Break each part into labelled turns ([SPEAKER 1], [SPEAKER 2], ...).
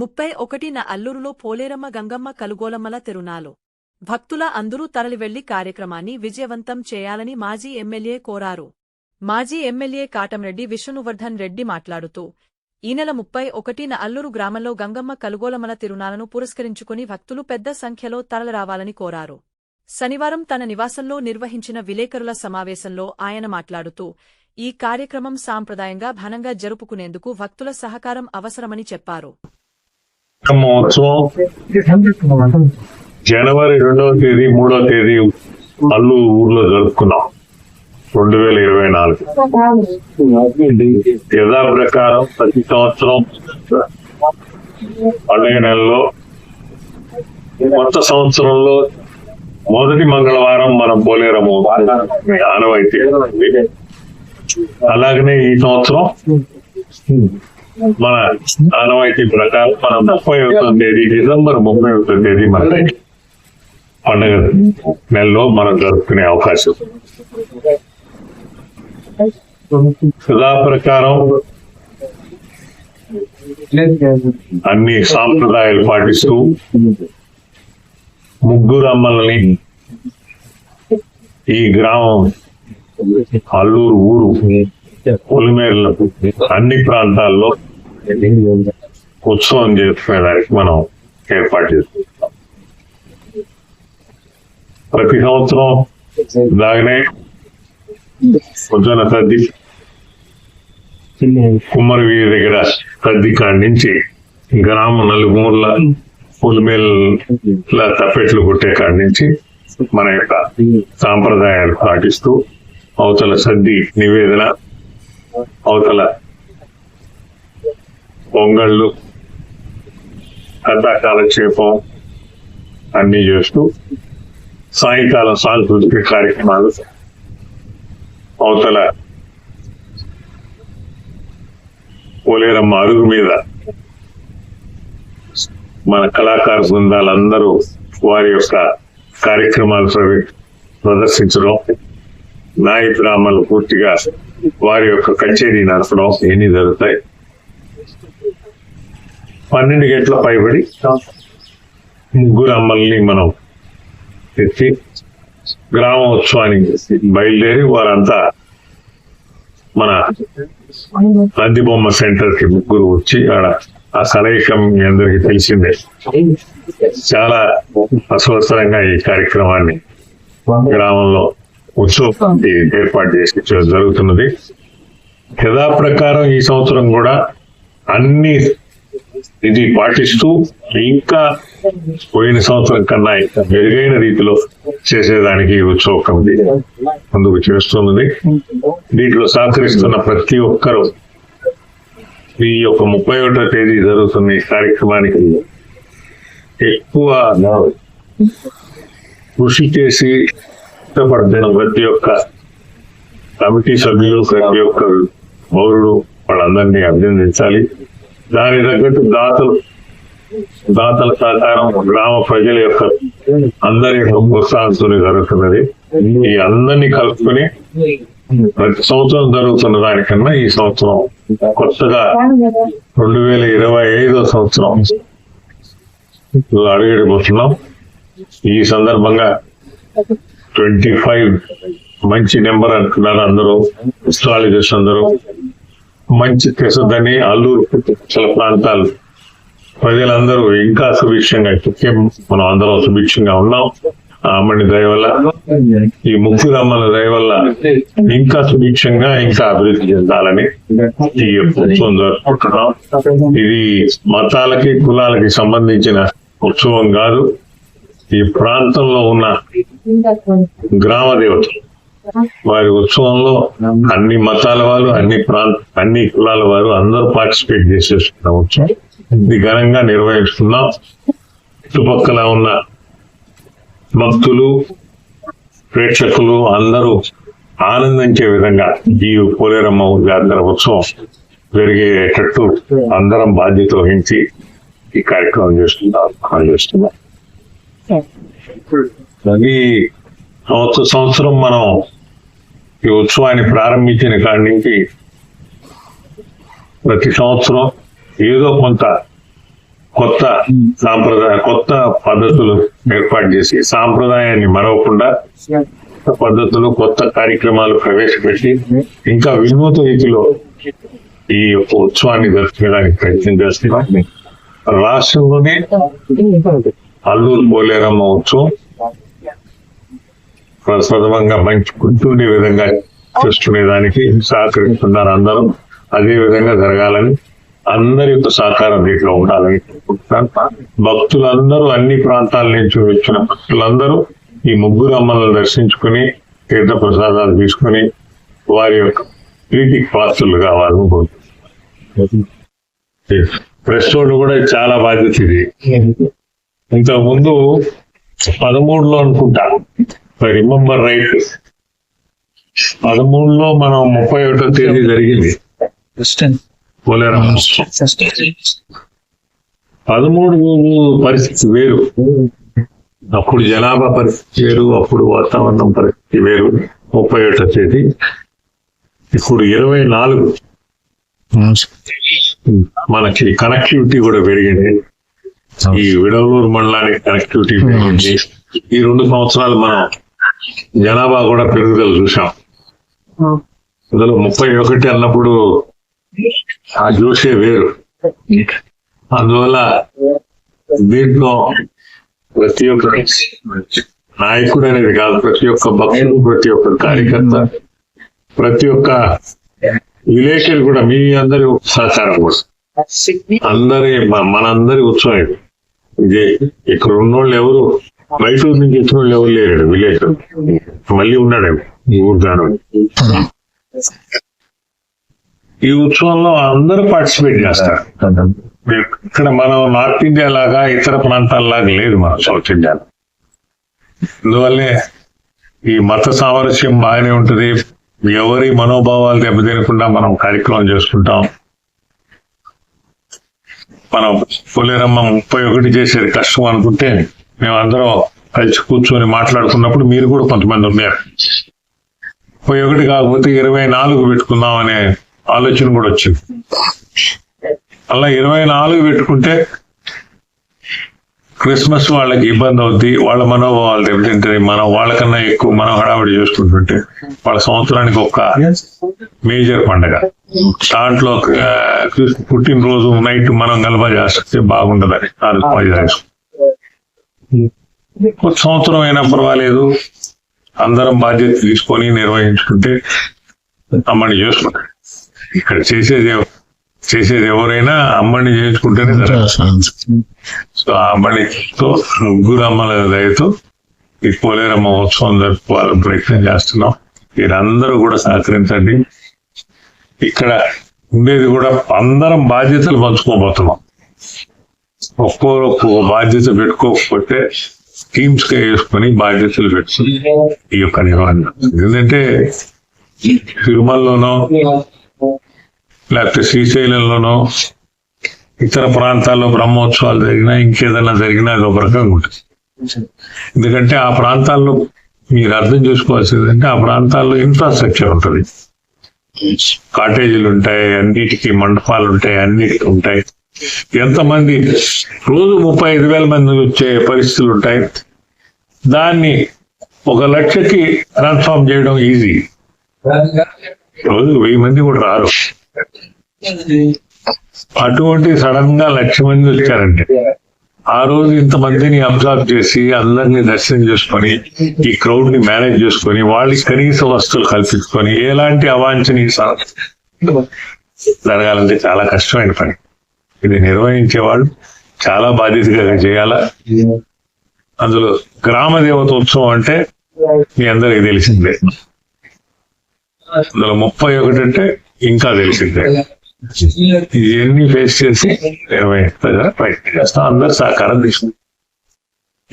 [SPEAKER 1] ముప్పై ఒకటిన అల్లూరులో పోలేరమ్మ గంగమ్మ కలుగోలమ్మల తిరునాలు. భక్తుల అందరూ తరలివెళ్ళి కార్యక్రమాన్ని విజయవంతం చేయాలని మాజీ ఎమ్మెల్యే కోరారు. మాజీ ఎమ్మెల్యే కాటంరెడ్డి విష్ణువర్ధన్ రెడ్డి మాట్లాడుతూ ఈ నెల ముప్పై ఒకటిన అల్లూరు గ్రామంలో గంగమ్మ కలుగోలమ్మల తిరునాలను పురస్కరించుకుని భక్తులు పెద్ద సంఖ్యలో తరలిరావాలని కోరారు. శనివారం తన నివాసంలో నిర్వహించిన విలేకరుల సమావేశంలో ఆయన మాట్లాడుతూ ఈ కార్యక్రమం సాంప్రదాయంగా ఘనంగా జరుపుకునేందుకు భక్తుల సహకారం అవసరమని చెప్పారు.
[SPEAKER 2] మహోత్సవం జనవరి రెండవ తేదీ మూడవ తేదీ అల్లు ఊర్లో జరుపుకున్నాం. రెండు వేల ఇరవై నాలుగు. యథా ప్రకారం ప్రతి సంవత్సరం పండుగ నెలలో కొత్త సంవత్సరంలో మొదటి మంగళవారం మనం పోలేరము ఆనవాయితీ అలాగనే ఈ సంవత్సరం మన ఆనవాయితీ ప్రకారం మన ముప్పై ఒకటో తేదీ డిసెంబర్ ముప్పై ఒకటో తేదీ మన పండుగ నెలలో మనం జరుపుకునే అవకాశం. సదా ప్రకారం అన్ని సాంప్రదాయాలు పాటిస్తూ ముగ్గురు అమ్మల్ని ఈ గ్రామం అల్లూరు ఊరు పొలిమేరలకు అన్ని ప్రాంతాల్లో ఉత్సవం చేసుకునేదానికి మనం ఏర్పాటు చేసుకుంటాం ప్రతి సంవత్సరం దాగనే పొద్దున సర్ది కుమ్మరి వీరి దగ్గర సర్ది కాడి నుంచి గ్రామం నలుగుమూర్ల పులిమేల తప్పెట్లు కొట్టే కాడి నుంచి మన యొక్క సాంప్రదాయాలు పాటిస్తూ అవతల సర్ది నివేదన అవతల పొంగళ్ళు కథా కాలక్షేపం అన్ని చేస్తూ సాయంకాలం సాంస్కృతిక కార్యక్రమాలు అవతల పోలేరమ్మ అరుగు మీద మన కళాకార బృందాలందరూ వారి యొక్క కార్యక్రమాలు ప్రవి- ప్రదర్శించడం నాయ బ్రాహ్మణులు పూర్తిగా వారి యొక్క కచేరీ నడపడం ఇవన్నీ జరుగుతాయి. పన్నెండు గంటల పైబడి ముగ్గురు అమ్మల్ని మనం ఎత్తి గ్రామోత్సవానికి బయలుదేరి వారంతా మన నందిబొమ్మ సెంటర్కి ముగ్గురు వచ్చి ఆడ ఆ కలయికం మీ అందరికీ తెలిసిందే. చాలా అస్వస్థరంగా ఈ కార్యక్రమాన్ని గ్రామంలో ఉత్సవం ఏర్పాటు చేసి జరుగుతున్నది. యథాప్రకారం ఈ సంవత్సరం కూడా అన్ని ఇది పాటిస్తూ ఇంకా పోయిన సంవత్సరం కన్నా ఇంకా మెరుగైన రీతిలో చేసేదానికి ఈ ఉత్సవ కమిటీ ముందుకు చేస్తున్నది దీంట్లో సహకరిస్తున్న ప్రతి ఒక్కరూ ఈ యొక్క ముప్పై ఒకటో తేదీ జరుగుతున్న ఈ కార్యక్రమానికి ఎక్కువ కృషి చేసి ఇష్టపడిన ప్రతి ఒక్క కమిటీ సభ్యులు ప్రతి ఒక్క పౌరుడు వాళ్ళందరినీ అభినందించాలి. దాని తగ్గట్టు దాతలు దాతల సహకారం గ్రామ ప్రజల యొక్క అందరి ప్రోత్సాహంతో జరుగుతున్నది. ఈ అందరినీ కలుపుకొని ప్రతి సంవత్సరం జరుగుతున్న దానికన్నా ఈ సంవత్సరం కొత్తగా రెండు వేల ఇరవై ఐదో సంవత్సరం అడుగుపోతున్నాం ఈ సందర్భంగా ట్వంటీ ఫైవ్ మంచి నెంబర్ అంటున్నారు అందరూ అస్ట్రాలజర్స్ అందరూ మంచి తెసదని అల్లూరు చుట్టుపక్కల ప్రాంతాలు ప్రజలందరూ ఇంకా సుభిక్షంగా ఇప్పటికే మనం అందరం సుభిక్షంగా ఉన్నాం. అమ్మని దయ వల్ల ఈ ముగ్గురు అమ్మల దయ వల్ల ఇంకా సుభిక్షంగా ఇంకా అభివృద్ధి చెందాలని ఈ యొక్క ఉత్సవం జరుపుకుంటున్నాం. ఇది మతాలకి కులాలకి సంబంధించిన ఉత్సవం కాదు. ఈ ప్రాంతంలో ఉన్న గ్రామ దేవతలు వారి ఉత్సవంలో అన్ని మతాల వారు అన్ని ప్రాంత అన్ని కులాల వారు అందరూ పార్టిసిపేట్ చేసేస్తున్న ఉత్సవం ఇది ఘనంగా నిర్వహిస్తున్నాం. చుట్టుపక్కల ఉన్న భక్తులు ప్రేక్షకులు అందరూ ఆనందించే విధంగా ఈ పోలేరమ్మ జాతర ఉత్సవం జరిగేటట్టు అందరం బాధ్యత వహించి ఈ కార్యక్రమం చేస్తున్నాం చేస్తున్నాం. ఈ సంవత్సర సంవత్సరం మనం ఈ ఉత్సవాన్ని ప్రారంభించిన కాడి నుంచి ప్రతి సంవత్సరం ఏదో కొంత కొత్త సాంప్రదాయ కొత్త పద్ధతులు ఏర్పాటు చేసి సాంప్రదాయాన్ని మరవకుండా కొత్త పద్ధతులు కొత్త కార్యక్రమాలు ప్రవేశపెట్టి ఇంకా వినూత రీతిలో ఈ యొక్క ఉత్సవాన్ని జరుపుకోవడానికి ప్రయత్నం చేస్తున్నాం. రాష్ట్రంలోనే అల్లూరు పోలేరమ్మ ఉత్సవం ప్రసాదమంగా మంచి గుర్తుండే విధంగా చూసుకునే దానికి సహకరిస్తున్నారు అందరం. అదే విధంగా జరగాలని అందరి యొక్క సహకారం దీంట్లో ఉండాలని కోరుకుంటున్నాను. భక్తులందరూ అన్ని ప్రాంతాల నుంచి వచ్చిన భక్తులందరూ ఈ ముగ్గురు అమ్మలను దర్శించుకుని తీర్థ ప్రసాదాలు తీసుకుని వారి యొక్క ప్రీతికి పాత్రలు కావాలని కోరుకుంటున్నాను. ప్రెస్ వాళ్ళు కూడా చాలా బాధ్యత ఇది. ఇంతకు ముందు పదమూడులో అనుకుంటా. Remember right. పదమూడులో మనం ముప్పై ఒకటో తేదీ జరిగింది. పోలేరం? పదమూడు పరిస్థితి వేరు. అప్పుడు జనాభా పరిస్థితి వేరు అప్పుడు వాతావరణం పరిస్థితి వేరు. ముప్పై ఒకటో తేదీ. ఇప్పుడు ఇరవై నాలుగు. మనకి కనెక్టివిటీ కూడా పెరిగింది. ఈ విడవలూరు మండలానికి కనెక్టివిటీ పెరిగింది. ఈ రెండు సంవత్సరాలు మనం జనాభా కూడా పెరుగుదల చూసాం అందులో ముప్పై ఒకటి అన్నప్పుడు ఆ జోషే వేరు. అందువల్ల దీంట్లో ప్రతి ఒక్క నాయకుడు అనేది కాదు ప్రతి ఒక్క భక్తుడు ప్రతి ఒక్క కార్యకర్త ప్రతి ఒక్క విలేకరు కూడా మీ అందరి సహకారం కూడా అందరి మనందరి ఉత్సవం ఇది. ఇక్కడ ఉన్నోళ్ళు ఎవరు? బయటూరు నుంచి వచ్చిన వాళ్ళు ఎవరు లేరు విలేజ్ మళ్ళీ ఉన్నాడు ఈ ఊరు దాని ఈ ఉత్సవంలో అందరూ పార్టిసిపేట్ చేస్తారు. ఇక్కడ మనం నార్త్ ఇండియా లాగా ఇతర ప్రాంతాల్లాగా లేదు మన సౌత్ ఇండియాలో అందువల్లే ఈ మత సామరస్యం బాగానే ఉంటుంది. ఎవరి మనోభావాలు దెబ్బతినకుండా మనం కార్యక్రమం చేసుకుంటాం. మనం పోలేరమ్మ ముప్పై ఒకటి చేసేది కష్టం అనుకుంటే మేము అందరం కలిసి కూర్చొని మాట్లాడుకున్నప్పుడు మీరు కూడా కొంతమంది ఉన్నారు. పోయి ఒకటి కాకపోతే ఇరవై నాలుగు పెట్టుకుందాం అనే ఆలోచన కూడా వచ్చింది. అలా ఇరవై నాలుగు పెట్టుకుంటే క్రిస్మస్ వాళ్ళకి ఇబ్బంది అవుద్ది వాళ్ళ మనోభావాలు దెబ్బతింటుంది మనం వాళ్ళకన్నా ఎక్కువ మనం హడావిడి చేసుకుంటుంటే వాళ్ళ సంవత్సరానికి ఒక మేజర్ పండగ. దాంట్లో పుట్టినరోజు నైట్ మనం గలబా చేస్తే బాగుండదని. ఆలోచన సంవత్సరం అయినా పర్వాలేదు. అందరం బాధ్యత తీసుకొని నిర్వహించుకుంటే అమ్మని చేసుకుంటారు ఇక్కడ చేసేది చేసేది ఎవరైనా అమ్మని చేయించుకుంటేనే సో ఆ అమ్మనితో ముగ్గురు అమ్మల దయతో ఈ పోలేరమ్మ ఉత్సవం జరుపుకోవాలని ప్రయత్నం చేస్తున్నాం. మీరందరూ కూడా సహకరించండి. ఇక్కడ ఉండేది కూడా అందరం బాధ్యతలు పంచుకోబోతున్నాం. ఒక్కోరు బాధ్యత పెట్టుకోకపోతే టీమ్స్గా వేసుకొని బాధ్యతలు పెట్టుకుని ఈ యొక్క నిర్వహణ. ఎందుకంటే తిరుమలలోనో లేకపోతే శ్రీశైలంలోనో ఇతర ప్రాంతాల్లో బ్రహ్మోత్సవాలు జరిగినా ఇంకేదైనా జరిగినా అది ఒక రకంగా ఉంటుంది. ఎందుకంటే ఆ ప్రాంతాల్లో మీరు అర్థం చేసుకోవాల్సింది అంటే ఆ ప్రాంతాల్లో ఇన్ఫ్రాస్ట్రక్చర్ ఉంటుంది. కాటేజీలు ఉంటాయి అన్నిటికీ మండపాలు ఉంటాయి అన్నిటికీ ఉంటాయి. ఎంతమంది? రోజు ముప్పై ఐదు వేల మంది వచ్చే పరిస్థితులు ఉంటాయి. దాన్ని ఒక లక్షకి ట్రాన్స్ఫార్మ్ చేయడం ఈజీ రోజు వెయ్యి మంది కూడా రారు. అటువంటి సడన్గా లక్ష మంది వచ్చారంటే ఆ రోజు ఇంతమందిని అబ్జర్వ్ చేసి అందరినీ దర్శనం చేసుకొని ఈ క్రౌడ్ని మేనేజ్ చేసుకొని వాళ్ళకి కనీస వస్తువులు కల్పించుకొని ఎలాంటి అవాంఛనీయ జరగాలంటే చాలా కష్టమైన పని. ఇది నిర్వహించేవాళ్ళు చాలా బాధ్యతగా చేయాల? అందులో గ్రామ దేవత ఉత్సవం అంటే మీ అందరికి తెలిసిందే. అందులో ముప్పై ఒకటి అంటే ఇంకా తెలిసిందే. ఇవన్నీ ఫేస్ చేసి నిర్వహించగా ప్రయత్నం చేస్తాం అందరు సహకారం తీసుకుంటాం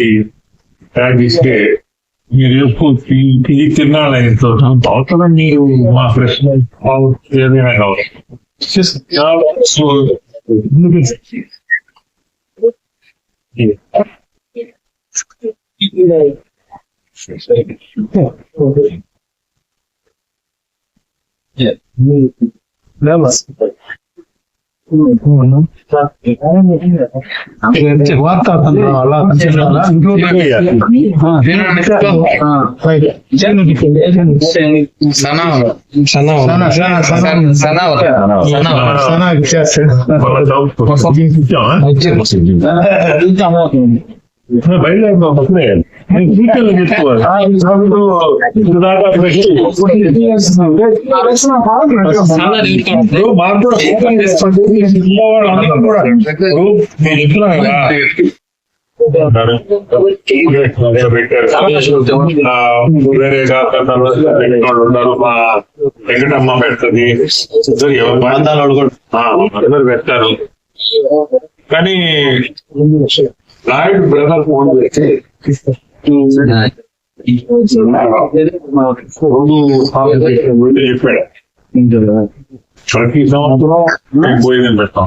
[SPEAKER 2] ఈ ప్రాక్టీస్కే మీరు ఎప్పుడు ఈ- ఈ అవసరం మీరు మా ప్రశ్న ఏదైనా కావచ్చు. Yeah. Yeah.
[SPEAKER 3] వార్త?
[SPEAKER 2] బయట డీటెయిల్ పెట్టి మాకు కూడా ఓపెన్ చేసుకోండి. కదా. వేరే కాకుండా ఉన్నారు మా వెంకటమ్మ పెడుతుంది ఇద్దరు ఎవరు అందరు పెట్టారు కానీ నాయుడు బ్రదర్ ఫోన్ చేసి రెండు చెప్పాడు ప్రతి సంవత్సరం మేము భోజనం పెడతాం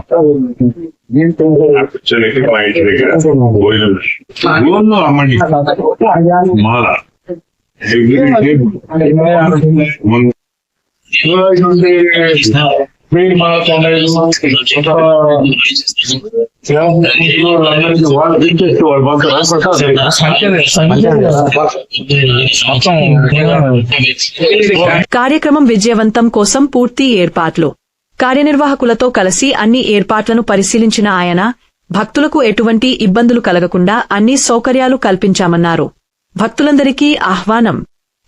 [SPEAKER 2] కూర్చొని మా ఇంటి దగ్గర భోజనం పెడతాం. ఊర్లో అమ్మండి మాల ఎవ్రీ డే మన- వీడి మన వాళ్ళు వాళ్ళు
[SPEAKER 1] కార్యక్రమం విజయవంతం కోసం పూర్తి ఏర్పాట్లు. కార్యనిర్వాహకులతో కలిసి అన్ని ఏర్పాట్లను పరిశీలించిన ఆయన భక్తులకు ఎటువంటి ఇబ్బందులు కలగకుండా అన్ని సౌకర్యాలు కల్పించామన్నారు. భక్తులందరికీ ఆహ్వానం.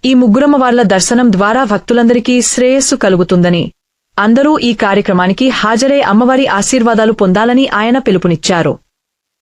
[SPEAKER 1] ఈ ముగ్గురమ్మ వార్ల దర్శనం ద్వారా భక్తులందరికీ శ్రేయస్సు కలుగుతుందని అందరూ ఈ కార్యక్రమానికి హాజరై అమ్మవారి ఆశీర్వాదాలు పొందాలని ఆయన పిలుపునిచ్చారు.